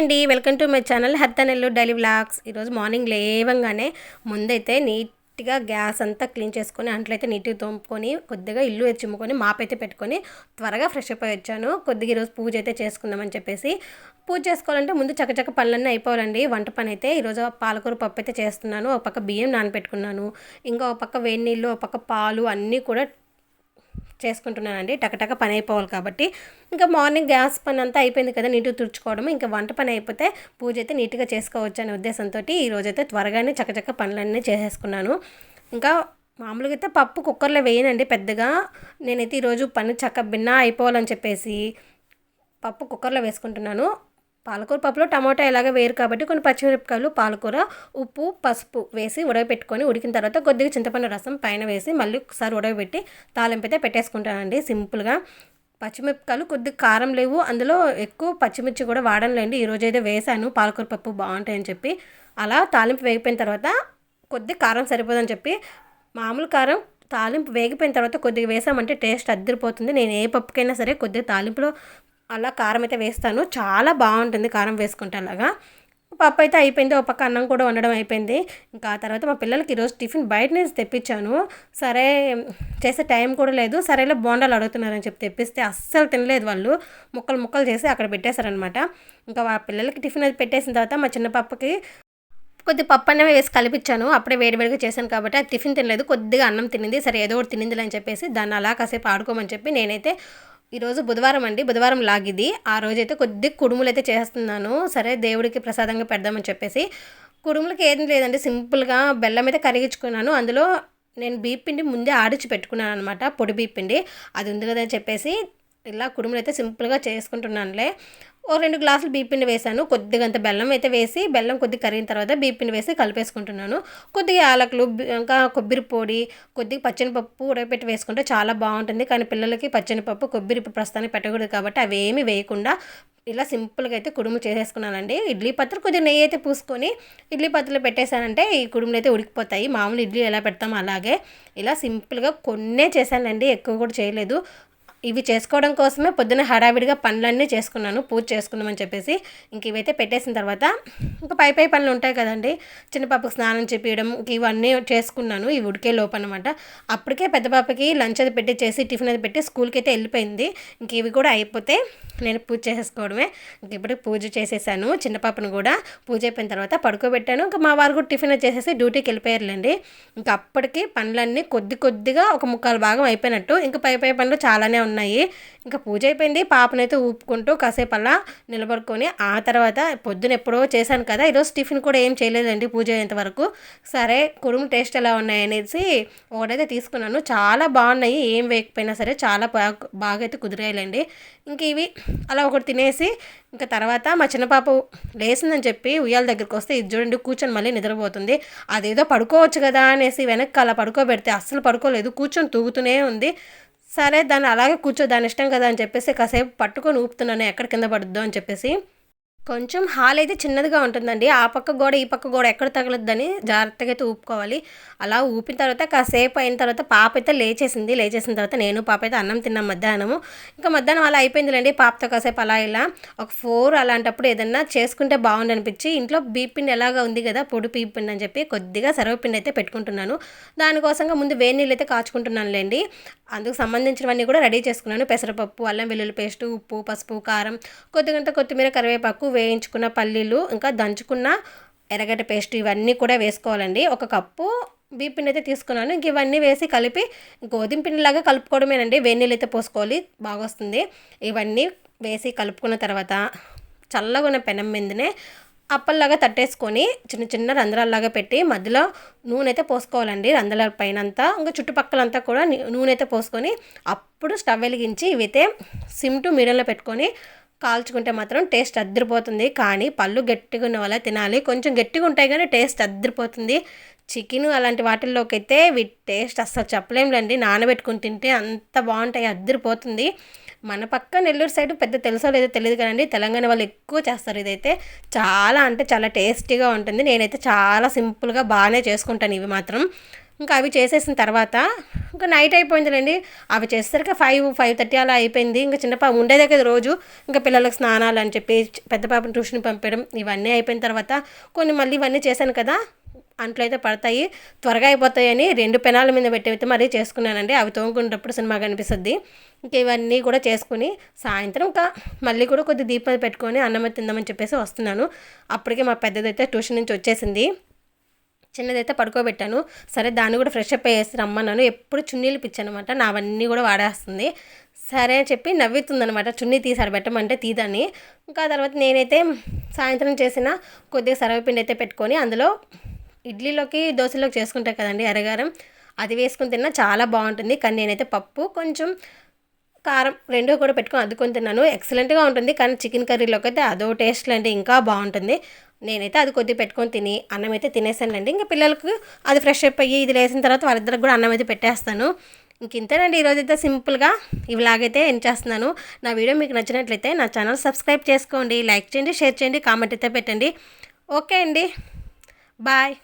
అండి. Welcome to my channel హర్తనెల్లు daily vlogs. ఈరోజు మార్నింగ్ లేవంగానే ముందైతే నీట్గా గ్యాస్ అంతా క్లీన్ చేసుకొని అంట్లయితే నీట్గా తోముకొని కొద్దిగా ఇల్లు చిమ్ముకొని మాపైతే పెట్టుకొని త్వరగా ఫ్రెష్ అప్ అయి వచ్చాను. కొద్దిగా ఈరోజు పూజ అయితే చేసుకుందామని చెప్పేసి. పూజ చేసుకోవాలంటే ముందు చక్కచక్క పనులన్నీ అయిపోవాలండి. వంట పని అయితే ఈరోజు పాలకూర పప్పు అయితే చేస్తున్నాను. ఒక పక్క బియ్యం నానబెట్టుకున్నాను. ఇంకా ఒక పక్క వేడి నీళ్ళు ఒక పక్క పాలు అన్నీ కూడా చేసుకుంటున్నానండి. టకటక పని అయిపోవాలి కాబట్టి. ఇంకా మార్నింగ్ గ్యాస్ పని అంతా అయిపోయింది కదా నీట్గా తుడుచుకోవడం ఇంకా వంట పని అయిపోతే పూజ అయితే నీట్గా చేసుకోవచ్చు అనే ఉద్దేశంతో ఈరోజైతే త్వరగానే చకచక పనులన్నీ చేసేసుకున్నాను. ఇంకా మామూలుగా అయితే పప్పు కుక్కర్లో వేయనండి పెద్దగా. నేనైతే ఈరోజు పని చక్క భిన్న అయిపోవాలని చెప్పేసి పప్పు కుక్కర్లో వేసుకుంటున్నాను. పాలకూర పప్పులో టమాటా ఎలాగ వేరు కాబట్టి కొన్ని పచ్చిమిరపకాయలు పాలకూర ఉప్పు పసుపు వేసి ఉడకబెట్టుకొని ఉడికిన తర్వాత కొద్దిగా చింతపండు రసం పైన వేసి మళ్ళీ ఒకసారి ఉడకబెట్టి తాలింపు అయితే పెట్టేసుకుంటానండి. సింపుల్గా పచ్చిమిరపకాయలు కొద్దిగా కారం లేవు. అందులో ఎక్కువ పచ్చిమిర్చి కూడా వాడనులేండి ఈరోజు అయితే వేసాను. పాలకూర పప్పు బాగుంటాయని చెప్పి అలా తాలింపు వేగిపోయిన తర్వాత కొద్దిగా కారం సరిపోదని చెప్పి మామూలు కారం తాలింపు వేగిపోయిన తర్వాత కొద్దిగా వేసామంటే టేస్ట్ అద్దరిపోతుంది. నేను ఏ పప్పుకైనా సరే కొద్దిగా తాలింపులో అలా కారం అయితే వేస్తాను. చాలా బాగుంటుంది కారం వేసుకుంటే అలాగా. పప్పు అయితే అయిపోయింది. ఒక పక్క అన్నం కూడా వండడం అయిపోయింది. ఇంకా ఆ తర్వాత మా పిల్లలకి ఈరోజు టిఫిన్ బయట నుంచి తెప్పించాను. సరే చేసే టైం కూడా లేదు. సరేలే బోండాలు అడుగుతున్నారని చెప్పి తెప్పిస్తే అస్సలు తినలేదు వాళ్ళు. ముక్కలు ముక్కలు చేసి అక్కడ పెట్టేశారనమాట ఇంకా ఆ పిల్లలకి టిఫిన్ అది పెట్టేసిన తర్వాత మా చిన్న పప్పకి కొద్ది పప్పు అన్నమే వేసి కలిపించాను అప్పుడే వేడివేడిగా చేశాను కాబట్టి అది టిఫిన్ తినలేదు. కొద్దిగా అన్నం తినింది. సరే ఏదో ఒకటి తినిందిలే అని చెప్పేసి దాన్ని అలా కాసేపు ఆడుకోమని చెప్పి నేనైతే ఈరోజు బుధవారం అండి బుధవారం లాగిది. ఆ రోజైతే కొద్ది కుడుములు అయితే చేస్తున్నాను. సరే దేవుడికి ప్రసాదంగా పెడదామని చెప్పేసి కుడుములకి ఏం లేదండి సింపుల్గా బెల్లం అయితే కరిగించుకున్నాను. అందులో నేను బీప్ పిండి ముందే ఆడిచి పెట్టుకున్నాను అనమాట పొడి బీపిండి అది ఉంది కదా చెప్పేసి ఇలా కుడుములు అయితే సింపుల్గా చేసుకుంటున్నానులే. ఓ రెండు గ్లాసులు బీపిండి వేసాను కొద్దిగా అంత బెల్లం అయితే వేసి బెల్లం కొద్దిగా కరిగిన తర్వాత బీపిండి వేసి కలిపేసుకుంటున్నాను. కొద్దిగా యాలకులు ఇంకా కొబ్బరి పొడి కొద్దిగా పచ్చనిపప్పు ఉడకపెట్టి వేసుకుంటే చాలా బాగుంటుంది. కానీ పిల్లలకి పచ్చనిపప్పు కొబ్బరి ప్రస్తుతానికి పెట్టకూడదు కాబట్టి అవి వేయకుండా ఇలా సింపుల్గా అయితే కుడుము చేసేసుకున్నానండి. ఇడ్లీ పత్రలు కొద్దిగా నెయ్యి అయితే పూసుకొని ఇడ్లీ పత్రలు పెట్టేశానంటే ఈ కుడుములు అయితే ఉడికిపోతాయి. మామూలు ఇడ్లీ ఎలా పెడతాం అలాగే. ఇలా సింపుల్గా కొన్నే చేశానండి. ఎక్కువ కూడా చేయలేదు. ఇవి చేసుకోవడం కోసమే పొద్దున్న హడావిడిగా పనులన్నీ చేసుకున్నాను పూజ చేసుకుందామని చెప్పేసి. ఇంక ఇవైతే పెట్టేసిన తర్వాత ఇంకా పై పై పనులు ఉంటాయి కదండి. చిన్న పాపకు స్నానం చేపించడం ఇంక ఇవన్నీ చేసుకున్నాను. ఇవి ఉడికే లోపు అనమాట అప్పటికే పెద్ద పాపకి లంచ్ అది పెట్టి చేసి టిఫిన్ అది పెట్టి స్కూల్కి అయితే వెళ్ళిపోయింది. ఇంక ఇవి కూడా అయిపోతే నేను పూజ చేసేసుకోవడమే. ఇంక ఇప్పుడు పూజ చేసేసాను. చిన్న పాపను కూడా పూజ అయిపోయిన తర్వాత పడుకోబెట్టాను. ఇంకా మా వారు కూడా టిఫిన్ చేసేసి డ్యూటీకి వెళ్ళిపోయారులేండి. ఇంకా అప్పటికి పనులన్నీ కొద్ది కొద్దిగా ఒక ముక్కాలు భాగం అయిపోయినట్టు. ఇంకా పై పై పనులు చాలానే ఉన్నాయి ఉన్నాయి. ఇంకా పూజ అయిపోయింది. పాపనైతే ఊపుకుంటూ కాసేపు అలా నిలబడుకొని ఆ తర్వాత పొద్దున ఎప్పుడో చేశాను కదా ఈరోజు టిఫిన్ కూడా ఏం చేయలేదండి పూజ అయ్యేంత వరకు. సరే కుడుము టేస్ట్ ఎలా ఉన్నాయి అనేసి ఒకటైతే తీసుకున్నాను. చాలా బాగున్నాయి. ఏం వేయకపోయినా సరే చాలా బాగా బాగా అయితే కుదిరేయాలండి. ఇంక ఇవి అలా ఒకటి తినేసి ఇంకా తర్వాత మా చిన్న పాప లేసిందని చెప్పి ఉయ్యాల దగ్గరికి వస్తే ఇది చూడండి కూర్చొని మళ్ళీ నిద్రపోతుంది. అదేదో పడుకోవచ్చు కదా అనేసి వెనక్కి అలా పడుకోబెడితే అస్సలు పడుకోలేదు. కూర్చొని తూగుతూనే ఉంది. సరే దాన్ని అలాగే కూర్చో దాని ఇష్టం కదా అని చెప్పేసి కాసేపు పట్టుకొని ఊపుతున్నాను ఎక్కడ కింద పడుద్దో అని చెప్పేసి. కొంచెం హాల్ అయితే చిన్నదిగా ఉంటుందండి. ఆ పక్క గోడ ఈ పక్క గోడ ఎక్కడ తగలొద్దని జాగ్రత్తగా అయితే ఊపుకోవాలి. అలా ఊపిన తర్వాత కాసేపు అయిన తర్వాత పాప అయితే లేచేసింది. లేచేసిన తర్వాత నేను పాప అయితే అన్నం తిన్నాం మధ్యాహ్నము. ఇంకా మధ్యాహ్నం అలా అయిపోయిందిలేండి. పాపతో కాసేపు అలా ఇలా ఒక ఫోర్ అలాంటప్పుడు ఏదన్నా చేసుకుంటే బాగుంది అనిపించి ఇంట్లో బీపిండి ఎలాగా ఉంది కదా పొడి పీపిండి అని చెప్పి కొద్దిగా సర్వపిండి అయితే పెట్టుకుంటున్నాను. దానికోసంగా ముందు వేడి నీళ్ళు అయితే కాచుకుంటున్నానులేండి. అందుకు సంబంధించినవన్నీ కూడా రెడీ చేసుకున్నాను. పెసరపప్పు అల్లం వెల్లుల్లి పేస్టు ఉప్పు పసుపు కారం కొద్దిగంత కొత్తిమీర కరివేపాకు వేయించుకున్న పల్లీలు ఇంకా దంచుకున్న ఎర్రగడ్డ పేస్ట్ ఇవన్నీ కూడా వేసుకోవాలండి. ఒక కప్పు బీపిండి అయితే తీసుకున్నాను. ఇంక ఇవన్నీ వేసి కలిపి గోధుమ పిండిలాగా కలుపుకోవడమేనండి. వేడి అయితే పోసుకోవాలి బాగా వస్తుంది ఇవన్నీ వేసి కలుపుకున్న తర్వాత చల్లగా ఉన్న పెనం మీదనే అప్పల్లాగా తట్టేసుకొని చిన్న చిన్న రంధ్రాల్లాగా పెట్టి మధ్యలో నూనె అయితే పోసుకోవాలండి. రంధ్రాల పైన అంతా ఇంకా చుట్టుపక్కలంతా కూడా నూనె అయితే పోసుకొని అప్పుడు స్టవ్ వెలిగించి ఇవైతే సిమ్ టు మీడియంలో పెట్టుకొని కాల్చుకుంటే మాత్రం టేస్ట్ అద్దరిపోతుంది. కానీ పళ్ళు గట్టిగా ఉన్న వల్ల తినాలి. కొంచెం గట్టిగా ఉంటాయి కానీ టేస్ట్ అద్దరిపోతుంది. చికెన్ అలాంటి వాటిల్లోకి అయితే వీటి టేస్ట్ అస్సలు చెప్పలేంలేండి. నానబెట్టుకుని తింటే అంత బాగుంటాయి అద్దరిపోతుంది. మన పక్క నెల్లూరు సైడ్ పెద్ద తెలుసో లేదో తెలియదు కదండి. తెలంగాణ వాళ్ళు ఎక్కువ చేస్తారు ఇదైతే. చాలా అంటే చాలా టేస్టీగా ఉంటుంది. నేనైతే చాలా సింపుల్గా బాగానే చేసుకుంటాను ఇవి మాత్రం. ఇంకా అవి చేసేసిన తర్వాత ఇంకా నైట్ అయిపోయిందిలేండి. అవి చేసేసరికి ఫైవ్ ఫైవ్ థర్టీ అలా అయిపోయింది. ఇంకా చిన్న పాప ఉండేదే కదా రోజు. ఇంకా పిల్లలకు స్నానాలు అని చెప్పి పెద్ద పాపను ట్యూషన్ పంపడం ఇవన్నీ అయిపోయిన తర్వాత కొన్ని మళ్ళీ ఇవన్నీ చేశాను కదా. అంట్లు అయితే పడతాయి. త్వరగా అయిపోతాయని రెండు పెనాల మీద పెట్టి మరీ చేసుకున్నానండి. అవి తోముకునేటప్పుడు సినిమా కనిపిస్తుంది. ఇంకా ఇవన్నీ కూడా చేసుకుని సాయంత్రం ఇంకా మళ్ళీ కూడా కొద్ది దీపాలు పెట్టుకొని అన్నం తిందామని చెప్పేసి వస్తున్నాను. అప్పటికే మా పెద్దదైతే ట్యూషన్ నుంచి వచ్చేసింది. చిన్నదైతే పడుకోబెట్టాను. సరే దాన్ని కూడా ఫ్రెష్ అప్ అయ్యేసి రమ్మన్నాను. ఎప్పుడు చున్నీలు పిచ్చానమాట. నావన్నీ కూడా వాడేస్తుంది. సరే అని చెప్పి నవ్వుతుందనమాట. చున్నీ తీసారు పెట్టమంటే తీదాన్ని ఇంకా తర్వాత నేనైతే సాయంత్రం చేసిన కొద్దిగా సర్వపిండి అయితే పెట్టుకొని అందులో ఇడ్లీలోకి దోశలోకి చేసుకుంటాయి కదండి అరగారం. అది వేసుకుని తిన్నా చాలా బాగుంటుంది. కానీ నేనైతే పప్పు కొంచెం కారం రెండు కూడా పెట్టుకొని అద్దుకొని తిన్నాను. ఎక్సలెంట్గా ఉంటుంది. కానీ చికెన్ కర్రీలోకి అయితే అదో టేస్ట్ అంటే ఇంకా బాగుంటుంది. నేనైతే అది కొద్దిగా పెట్టుకొని తిని అన్నం అయితే తినేసానండి ఇంకా పిల్లలకు అది ఫ్రెష్ అప్ అయ్యి ఇది లేసిన తర్వాత వాళ్ళిద్దరికి కూడా అన్నం అయితే పెట్టేస్తాను. ఇంక ఇంతేనండి. ఈరోజు అయితే సింపుల్గా ఇవిలాగైతే ఎండ్ చేస్తున్నాను. నా వీడియో మీకు నచ్చినట్లయితే నా ఛానల్ సబ్స్క్రైబ్ చేసుకోండి. లైక్ చేయండి షేర్ చేయండి కామెంట్ అయితే పెట్టండి. ఓకే అండి. బాయ్